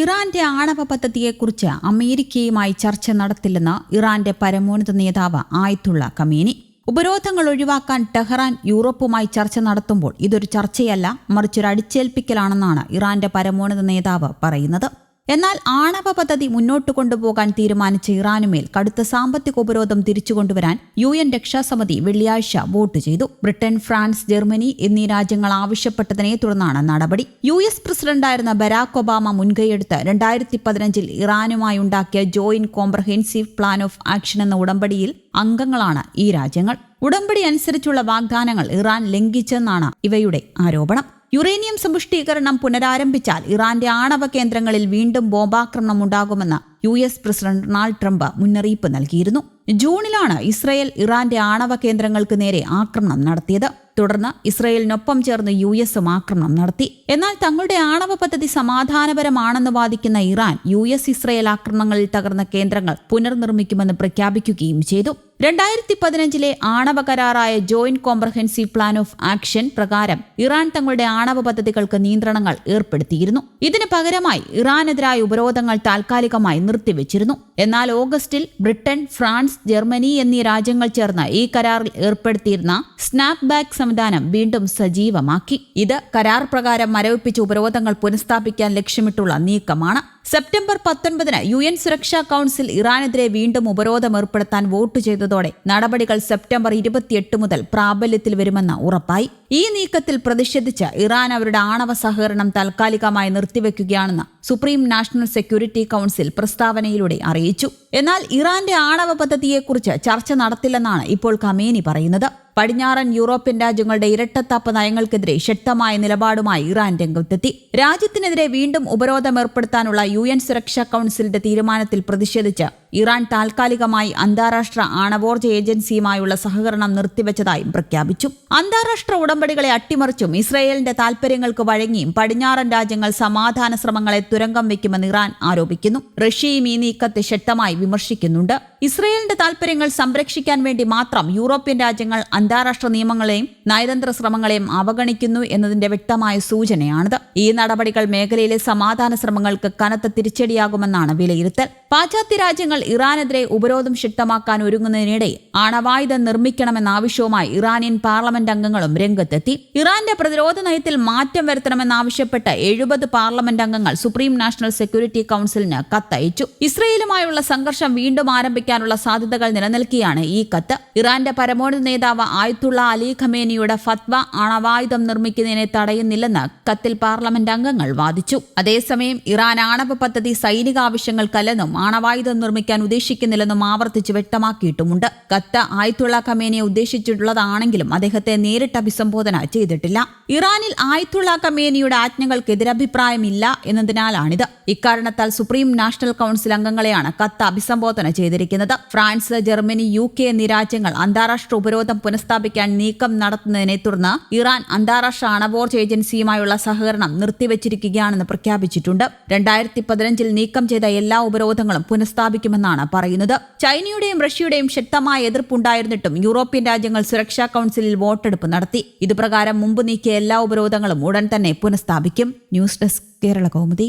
ഇറാന്റെ ആണവ പദ്ധതിയെക്കുറിച്ച് അമേരിക്കയുമായി ചർച്ച നടത്തില്ലെന്ന് ഇറാന്റെ പരമോന്നത നേതാവ് ആയത്തുള്ള കമീനി ഉപരോധങ്ങൾ ഒഴിവാക്കാൻ ടെഹ്റാൻ യൂറോപ്പുമായി ചർച്ച നടത്തുമ്പോൾ ഇതൊരു ചർച്ചയല്ല മറിച്ചൊരു അടിച്ചേൽപ്പിക്കലാണെന്നാണ് ഇറാന്റെ പരമോന്നത നേതാവ് പറയുന്നത്. എന്നാൽ ആണവ പദ്ധതി മുന്നോട്ട് കൊണ്ടുപോകാൻ തീരുമാനിച്ച ഇറാനുമേൽ കടുത്ത സാമ്പത്തിക ഉപരോധം തിരിച്ചുകൊണ്ടുവരാൻ യു എൻ രക്ഷാസമിതി വെള്ളിയാഴ്ച വോട്ട് ചെയ്തു. ബ്രിട്ടൻ ഫ്രാൻസ് ജർമ്മനി എന്നീ രാജ്യങ്ങൾ ആവശ്യപ്പെട്ടതിനെ തുടർന്നാണ് നടപടി. യു എസ് പ്രസിഡന്റായിരുന്ന ബരാക് ഒബാമ മുൻകൈയെടുത്ത് രണ്ടായിരത്തി പതിനഞ്ചിൽ ഇറാനുമായി ഉണ്ടാക്കിയ joint comprehensive plan of action എന്ന ഉടമ്പടിയിൽ അംഗങ്ങളാണ് ഈ രാജ്യങ്ങൾ. ഉടമ്പടി അനുസരിച്ചുള്ള വാഗ്ദാനങ്ങൾ ഇറാൻ ലംഘിച്ചെന്നാണ് ഇവയുടെ ആരോപണം. യുറേനിയം സമ്പുഷ്ടീകരണം പുനരാരംഭിച്ചാൽ ഇറാന്റെ ആണവ കേന്ദ്രങ്ങളിൽ വീണ്ടും ബോംബാക്രമണം ഉണ്ടാകുമെന്ന് U S president Donald Trump മുന്നറിയിപ്പ് നൽകിയിരുന്നു. ജൂണിലാണ് ഇസ്രയേൽ ഇറാന്റെ ആണവ കേന്ദ്രങ്ങൾക്ക് നേരെ ആക്രമണം നടത്തിയത്. തുടർന്ന് ഇസ്രയേലിനൊപ്പം ചേർന്ന് യു എസും ആക്രമണം നടത്തി. എന്നാൽ തങ്ങളുടെ ആണവ പദ്ധതി സമാധാനപരമാണെന്ന് വാദിക്കുന്ന ഇറാൻ യു എസ് ഇസ്രയേൽ ആക്രമണങ്ങളിൽ തകർന്ന കേന്ദ്രങ്ങൾ പുനർനിർമ്മിക്കുമെന്ന് പ്രഖ്യാപിക്കുകയും ചെയ്തു. രണ്ടായിരത്തി പതിനഞ്ചിലെ ആണവ കരാറായ joint comprehensive plan of action പ്രകാരം ഇറാൻ തങ്ങളുടെ ആണവ പദ്ധതികൾക്ക് നിയന്ത്രണങ്ങൾ ഏർപ്പെടുത്തിയിരുന്നു. ഇതിന് പകരമായി ഇറാനെതിരായ ഉപരോധങ്ങൾ താൽക്കാലികമായി നിർത്തിവെച്ചിരുന്നു. എന്നാൽ ഓഗസ്റ്റിൽ ബ്രിട്ടൻ ഫ്രാൻസ് ജർമ്മനി എന്നീ രാജ്യങ്ങൾ ചേർന്ന് ഈ കരാറിൽ ഏർപ്പെടുത്തിയിരുന്ന സ്നാപ്പ് ബാക്ക് സംവിധാനം വീണ്ടും സജീവമാക്കി. ഇത് കരാർ പ്രകാരം മരവിപ്പിച്ച ഉപരോധങ്ങൾ പുനഃസ്ഥാപിക്കാൻ ലക്ഷ്യമിട്ടുള്ള നീക്കമാണ്. സെപ്റ്റംബർ പത്തൊൻപതിന് യു എൻ സുരക്ഷാ കൌൺസിൽ ഇറാനെതിരെ വീണ്ടും ഉപരോധം ഏർപ്പെടുത്താൻ വോട്ട് ചെയ്തതോടെ നടപടികൾ സെപ്റ്റംബർ ഇരുപത്തിയെട്ട് മുതൽ പ്രാബല്യത്തിൽ വരുമെന്ന് ഉറപ്പായി. ഈ നീക്കത്തിൽ പ്രതിഷേധിച്ച് ഇറാൻ അവരുടെ ആണവ സഹകരണം താൽക്കാലികമായി നിർത്തിവെക്കുകയാണെന്ന് സുപ്രീം നാഷണൽ സെക്യൂരിറ്റി കൌൺസിൽ പ്രസ്താവനയിലൂടെ അറിയിച്ചു. എന്നാൽ ഇറാന്റെ ആണവ പദ്ധതിയെക്കുറിച്ച് ചർച്ച നടത്തില്ലെന്നാണ് ഇപ്പോൾ കമേനി പറയുന്നത്. പടിഞ്ഞാറൻ യൂറോപ്യൻ രാജ്യങ്ങളുടെ ഇരട്ടത്താപ്പ് നയങ്ങൾക്കെതിരെ ശക്തമായ നിലപാടുമായി ഇറാൻ രംഗത്തെത്തി. രാജ്യത്തിനെതിരെ വീണ്ടും ഉപരോധം ഏർപ്പെടുത്താനുള്ള യു എൻ സുരക്ഷാ കൌൺസിലിന്റെ തീരുമാനത്തിൽ പ്രതിഷേധിച്ച് ഇറാൻ താൽക്കാലികമായി അന്താരാഷ്ട്ര ആണവോർജ ഏജൻസിയുമായുള്ള സഹകരണം നിർത്തിവെച്ചതായും പ്രഖ്യാപിച്ചു. അന്താരാഷ്ട്ര ഉടമ്പടികളെ അട്ടിമറിച്ചും ഇസ്രയേലിന്റെ താൽപര്യങ്ങൾക്ക് വഴങ്ങിയും പടിഞ്ഞാറൻ രാജ്യങ്ങൾ സമാധാന ശ്രമങ്ങളെ തുരങ്കം വയ്ക്കുമെന്ന് ഇറാൻ ആരോപിക്കുന്നു. റഷ്യയും ഈ നീക്കത്തെ ശക്തമായി വിമർശിക്കുന്നുണ്ട്. ഇസ്രയേലിന്റെ താൽപര്യങ്ങൾ സംരക്ഷിക്കാൻ വേണ്ടി മാത്രം യൂറോപ്യൻ രാജ്യങ്ങൾ അന്താരാഷ്ട്ര നിയമങ്ങളെയും നയതന്ത്ര ശ്രമങ്ങളെയും അവഗണിക്കുന്നു എന്നതിന്റെ വ്യക്തമായ സൂചനയാണിത്. ഈ നടപടികൾ മേഖലയിലെ സമാധാന ശ്രമങ്ങൾക്ക് കനത്ത തിരിച്ചടിയാകുമെന്നാണ് വിലയിരുത്തൽ. പാശ്ചാത്യ രാജ്യങ്ങൾ ഇറാനെതിരെ ഉപരോധം ശക്തമാക്കാൻ ഒരുങ്ങുന്നതിനിടെ ആണവായുധം നിർമ്മിക്കണമെന്ന ആവശ്യവുമായി ഇറാനിയൻ പാർലമെന്റ് അംഗങ്ങളും രംഗത്തെത്തി. ഇറാന്റെ പ്രതിരോധ നയത്തിൽ മാറ്റം വരുത്തണമെന്നാവശ്യപ്പെട്ട് എഴുപത് പാർലമെന്റ് അംഗങ്ങൾ സുപ്രീം നാഷണൽ സെക്യൂരിറ്റി കൌൺസിലിന് കത്തയച്ചു. ഇസ്രയേലുമായുള്ള സംഘർഷം വീണ്ടും ആരംഭിക്കാനുള്ള സാധ്യതകൾ നിലനിൽക്കുകയാണ് ഈ കത്ത്. ഇറാന്റെ പരമോന്നത നേതാവ് ആയത്തുള്ള അലി ഖമേനിയുടെ ഫത്വ ആണവായുധം നിർമ്മിക്കുന്നതിനെ തടയുന്നില്ലെന്ന് കത്തിൽ പാർലമെന്റ് അംഗങ്ങൾ വാദിച്ചു. അതേസമയം ഇറാൻ ആണവ പദ്ധതി സൈനിക ആവശ്യങ്ങൾക്കല്ലെന്നും ആണവായുധം നിർമ്മിക്കാൻ ഉദ്ദേശിക്കുന്നില്ലെന്നും ആവർത്തിച്ച് വ്യക്തമാക്കിയിട്ടുമുണ്ട്. കത്ത് ആയത്തുള്ള ഖമേനിയെ ഉദ്ദേശിച്ചിട്ടുള്ളതാണെങ്കിലും അദ്ദേഹത്തെ നേരിട്ട് അഭിസംബോധന ചെയ്തിട്ടില്ല. ഇറാനിൽ ആയത്തുള്ള ഖമേനിയുടെ ആജ്ഞകൾക്ക് എതിരഭിപ്രായമില്ല എന്നതിനാലാണിത്. ഇക്കാരണത്താൽ സുപ്രീം നാഷണൽ കൌൺസിൽ അംഗങ്ങളെയാണ് കത്ത് അഭിസംബോധന ചെയ്തിരിക്കുന്നത്. ഫ്രാൻസ് ജർമ്മനി യു കെ എന്നീ രാജ്യങ്ങൾ അന്താരാഷ്ട്ര ഉപരോധം പുനഃസ്ഥാപിക്കാൻ നീക്കം നടത്തുന്നതിനെ തുടർന്ന് ഇറാൻ അന്താരാഷ്ട്ര അണവോർജ് ഏജൻസിയുമായുള്ള സഹകരണം നിർത്തിവച്ചിരിക്കുകയാണെന്ന് പ്രഖ്യാപിച്ചിട്ടുണ്ട്. രണ്ടായിരത്തി പതിനഞ്ചിൽ നീക്കം ചെയ്ത എല്ലാ ഉപരോധങ്ങളും പുനഃസ്ഥാപിക്കുമെന്നാണ് പറയുന്നത്. ചൈനയുടെയും റഷ്യയുടെയും ശക്തമായ എതിർപ്പുണ്ടായിരുന്നിട്ടും യൂറോപ്യൻ രാജ്യങ്ങൾ സുരക്ഷാ കൌൺസിലിൽ വോട്ടെടുപ്പ് നടത്തി. ഇതുപ്രകാരം മുമ്പ് നീക്കിയ എല്ലാ ഉപരോധങ്ങളും ഉടൻ തന്നെ പുനഃസ്ഥാപിക്കും. News desk Kerala Kaumudi.